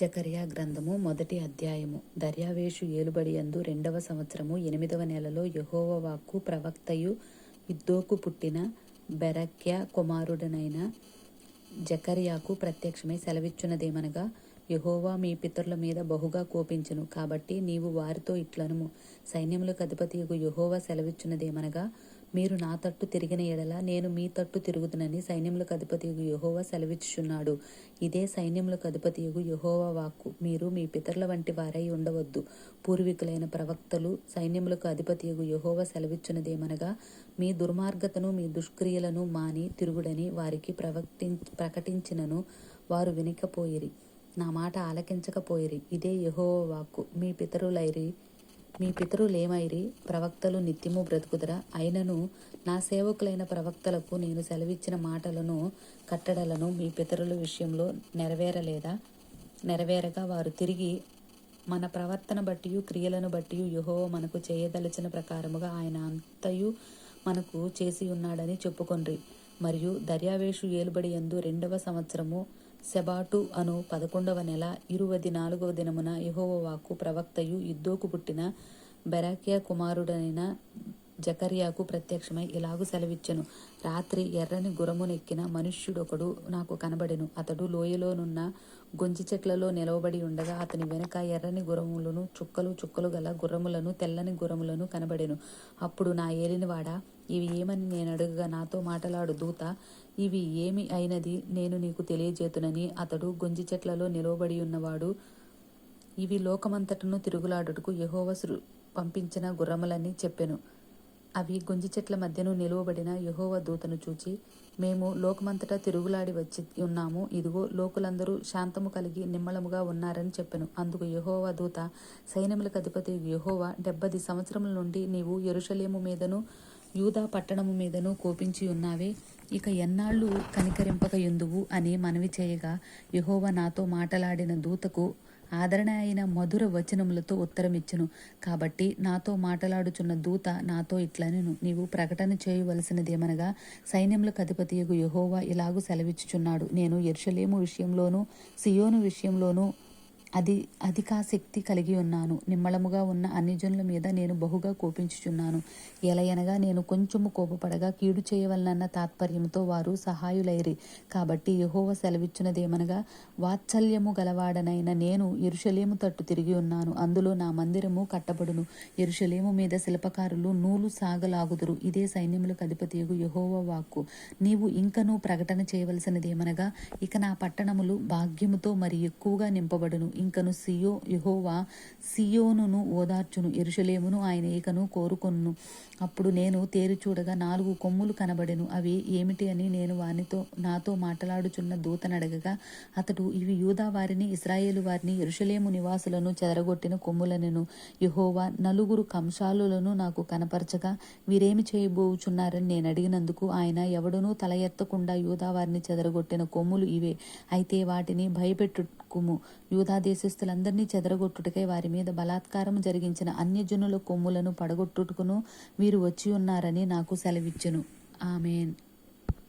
జకర్యా గ్రంథము మొదటి అధ్యాయము. దర్యావేషు ఏలుబడియందు రెండవ సంవత్సరము ఎనిమిదవ నెలలో యెహోవ వాక్కు ప్రవక్తయు ఇద్దోకు పుట్టిన బెరక్య కుమారుడనైన జకర్యాకు ప్రత్యక్షమై సెలవిచ్చున్నదేమనగా యహోవా మీ పితరుల మీద బహుగా కోపించును కాబట్టి నీవు వారితో ఇట్లనుము. సైన్యములకు అధిపతియుగు యహోవా సెలవిచ్చున్నదేమనగా మీరు నా తట్టు తిరిగిన ఎడల నేను మీ తట్టు తిరుగుదునని సైన్యములకు అధిపతియగు యహోవా సెలవిచ్చుచున్నాడు. ఇదే సైన్యములకు అధిపతియగు యహోవా వాక్కు. మీరు మీ పితరుల వంటి వారై ఉండవద్దు. పూర్వీకులైన ప్రవక్తలు సైన్యములకు అధిపతియగు యహోవా సెలవిచ్చునదేమనగా మీ దుర్మార్గతను మీ దుష్క్రియలను మాని తిరుగుడని వారికి ప్రవక్తి ప్రకటించినను వారు వినకపోయిరి. నా మాట ఆలకించకపోయిరి. ఇదే యహోవా వాక్కు. మీ పితరులైరి మీ పితరులేమైరి? ప్రవక్తలు నిత్యము బ్రతుకుదరా? అయినను నా సేవకులైన ప్రవక్తలకు నేను సెలవిచ్చిన మాటలను కట్టడలను మీ పితరుల విషయంలో నెరవేరలేదా? నెరవేరగా వారు తిరిగి మన ప్రవర్తన బట్టి క్రియలను బట్టి యుహో మనకు చేయదలిచిన ప్రకారముగా ఆయన అంతయు మనకు చేసి ఉన్నాడని చెప్పుకొండ్రి. మరియు దర్యావేషు ఏలుబడి ఎందు రెండవ సంవత్సరము సెబాటు అను పదకొండవ నెల ఇరువది నాలుగవ దినమున యెహోవ ప్రవక్తయు ఇద్దోకు పుట్టిన బెరాకియా కుమారుడైన జకర్యాకు ప్రత్యక్షమై ఇలాగు సెలవిచ్చెను. రాత్రి ఎర్రని గురమునెక్కిన మనుష్యుడొకడు నాకు కనబడెను. అతడు లోయలోనున్న గొంజి చెట్లలో నిలవబడి ఉండగా అతని వెనుక ఎర్రని గురములను చుక్కలు చుక్కలు గల గుర్రములను తెల్లని గురములను కనబడెను. అప్పుడు నా ఏలినవాడా ఇవి ఏమని నేను అడుగగా నాతో మాటలాడు దూత ఇవి ఏమి అయినది నేను నీకు తెలియజేతునని అతడు గొంజి చెట్లలో నిలవబడి ఉన్నవాడు. ఇవి లోకమంతటను తిరుగులాడుటకు యెహోవా పంపించిన గుర్రములని చెప్పెను. అవి గొంజి చెట్ల మధ్యను నిలువబడిన యహోవ దూతను చూచి మేము లోకమంతటా తిరుగులాడి వచ్చి ఉన్నాము. ఇదిగో లోకులందరూ శాంతము కలిగి నిమ్మళముగా ఉన్నారని చెప్పెను. అందుకు యహోవ దూత సైన్యములకు అధిపతి యహోవ డెబ్బది సంవత్సరముల నుండి నీవు ఎరుషలేము మీదను యూదా పట్టణము మీదను కోపించి ఉన్నావే. ఇక ఎన్నాళ్ళు కనికరింపక ఎందువు అని మనవి చేయగా యహోవ నాతో మాటలాడిన దూతకు ఆదరణ అయిన మధుర వచనములతో ఉత్తరమిచ్చును. కాబట్టి నాతో మాటలాడుచున్న దూత నాతో ఇట్లనెను. నీవు ప్రకటన చేయవలసినదేమనగా సైన్యములకు అధిపతియగు యహోవా ఇలాగూ సెలవిచ్చుచున్నాడు. నేను ఎర్షలేము విషయంలోనూ సియోను విషయంలోనూ అది అధికాశక్తి కలిగి ఉన్నాను. నిమ్మళముగా ఉన్న అన్ని జనుల మీద నేను బహుగా కోపించుచున్నాను. ఎలయనగా నేను కొంచెము కోపపడగా కీడు చేయవలనన్న తాత్పర్యంతో వారు సహాయులైరి. కాబట్టి యహోవ సెలవిచ్చినదేమనగా వాత్సల్యము గలవాడనైన నేను ఎరుషలేము తట్టు తిరిగి ఉన్నాను. అందులో నా మందిరము కట్టబడును. ఎరుషలేము మీద శిల్పకారులు నూలు సాగలాగుదురు. ఇదే సైన్యములకు అధిపతియగు యహోవ వాక్కు. నీవు ఇంకనూ ప్రకటన చేయవలసినదేమనగా ఇక నా పట్టణములు భాగ్యముతో మరి ఎక్కువగా నింపబడును. ఇంకను సియో యహోవా సియోనును ఓదార్చును ఎరుషలేమును ఆయన ఏకను కోరుకొను అప్పుడు నేను తేరు చూడగా నాలుగు కొమ్ములు కనబడెను. అవి ఏమిటి అని నేను వానితో నాతో మాట్లాడుచున్న దూతనడగగా అతడు ఇవి యూదా వారిని ఇస్రాయేలు వారిని ఎరుషలేము నివాసులను చెదరగొట్టిన కొమ్ములనెను. యహోవా నలుగురు కంశాలులను నాకు కనపరచగా వీరేమి చేయబోచున్నారని నేను అడిగినందుకు ఆయన ఎవడునూ తల ఎత్తకుండా యూదా వారిని చెదరగొట్టిన కొమ్ములు ఇవే. అయితే వాటిని భయపెట్టుకుము. యూదా దేశస్థులందరినీ చెదరగొట్టుటకై వారి మీద బలాత్కారం జరిగించిన అన్యజనుల కొమ్ములను పడగొట్టుటకును వీరు వచ్చి ఉన్నారని నాకు సెలవిచ్చును. ఆమెన్.